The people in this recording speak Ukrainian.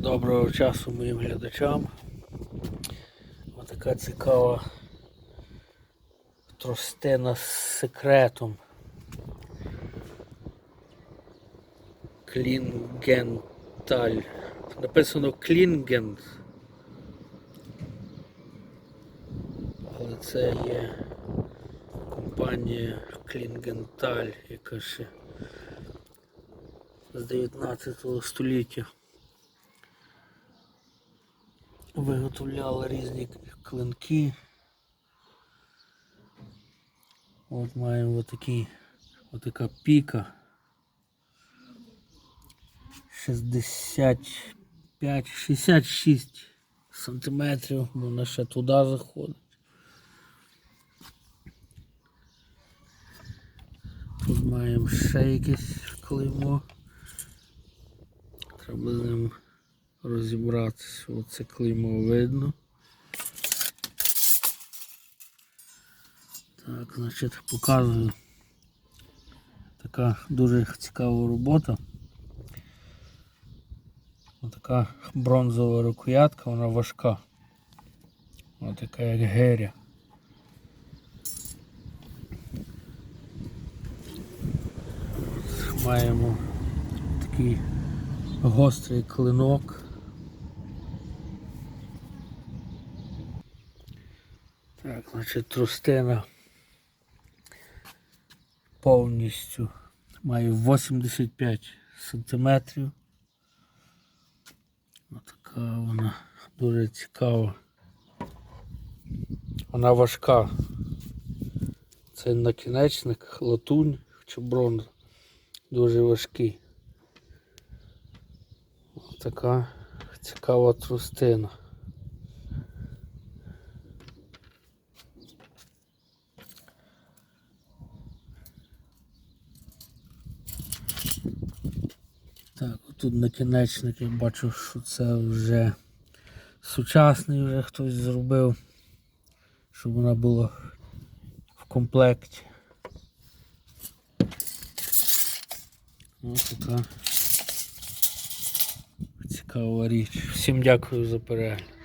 Доброго часу моїм глядачам. Отака цікава тростина з секретом. Клінгенталь. Написано Клінген. Але це є компанія Клінгенталь, яка ще з 19 століття виготовляли різні клинки. От маємо отакі, отака піка. 65-66 сантиметрів, вона ще туди заходить. Тут маємо ще якесь клеймо. Треба з ним розібратися. Оце клеймо видно. Так, значить, показую. Така дуже цікава робота. Отака бронзова рукоятка, вона важка. Вона така як геря. Маємо такий гострий клинок. Так, значить трустина повністю має 85 сантиметрів. Отака вона дуже цікава. Вона важка. Це накінечник, латунь чи бронза. Дуже важкий. Така цікава трустина. Так, тут накінечник я бачу, що це вже сучасний вже хтось зробив, щоб вона була в комплекті. Ось така цікава річ. Всім дякую за перегляд.